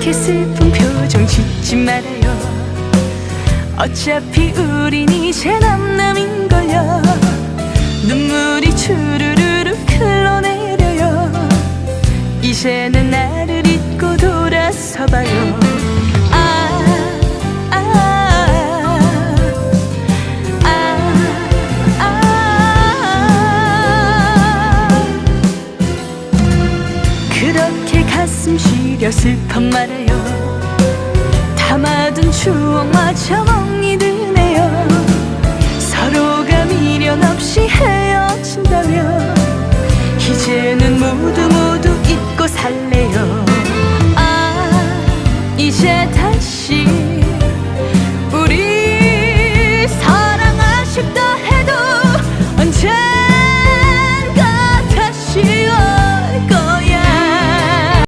그렇게 슬픈 표정 짓지 말아요. 어차피 우린 이제 남남인걸요. 눈물이 주르르르 흘러내려요. 이제는 나를 잊고 돌아서봐요 가슴 시려 슬퍼 말아요. 담아둔 추억마저 멍이 드네요. 서로가 미련 없이 헤